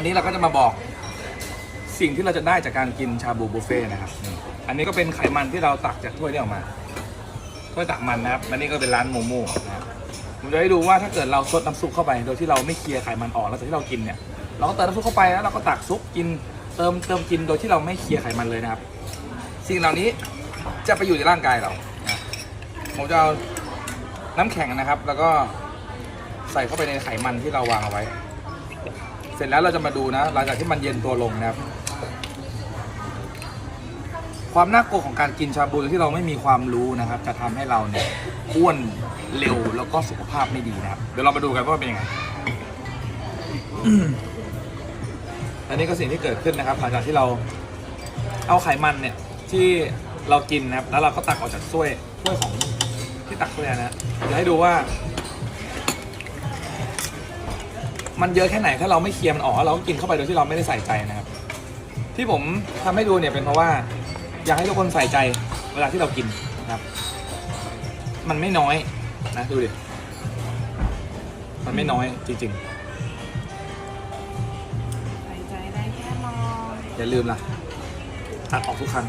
วันนี้เราก็จะมาบอกสิ่งที่เราจะได้จากการกินชาบูบุฟเฟ่นะครับนี่อันนี้ก็เป็นไขมันที่เราตักจากถ้วยนี้ออกมาถ้วยตักมันนะครับและนี่ก็เป็นร้านโมโม่นะครับผมจะให้ดูว่าถ้าเกิดเราซดน้ำซุปเข้าไป โดยที่เราไม่เคลียร์ไขมันออกแล้วจากที่เรากินเนี่ย เราก็เติมน้ำซุปเข้าไปแล้วเราก็ตักซุปกินเติมเติมกินโดยที่เราไม่เคลียร์ไขมันเลยนะครับ สิ่งเหล่านี้จะไปอยู่ในร่างกายเรานะผมจะเอาน้ำแข็งนะครับ แล้วก็ใส่เข้าไปในไขมันที่เราวางเอาไว้ สร็จแล้วเราจะมาดูนะ หลังจากที่มันเย็นตัวลงนะครับ ความน่ากลัวของการกินชาบูที่เราไม่มีความรู้นะครับ จะทำให้เราเนี่ยอ้วนเร็วแล้วก็สุขภาพไม่ดีนะครับ เดี๋ยวเรามาดูกันว่าเป็นยังไงอันนี้ก็สิ่งที่เกิดขึ้นนะครับ หลังจากที่เราเอาไขมันเนี่ยที่เรากินนะครับ แล้วเราก็ตักออกจากถ้วยถ้วยของที่ตักถ้วยนะฮะจะให้ดูว่า มันเยอะแค่ไหนถ้าเราไม่เคลียร์มันออกแล้วเราก็กินเข้าไปโดยที่เราไม่ได้ใส่ใจนะครับ ที่ผมทำให้ดูเนี่ยเป็นเพราะว่า อยากให้ทุกคนใส่ใจเวลาที่เรากินนะครับ มันไม่น้อยนะดูดิมันไม่น้อยจริงใส่ใจได้แค่มองๆอย่าลืมล่ะตัดออกทุกครั้ง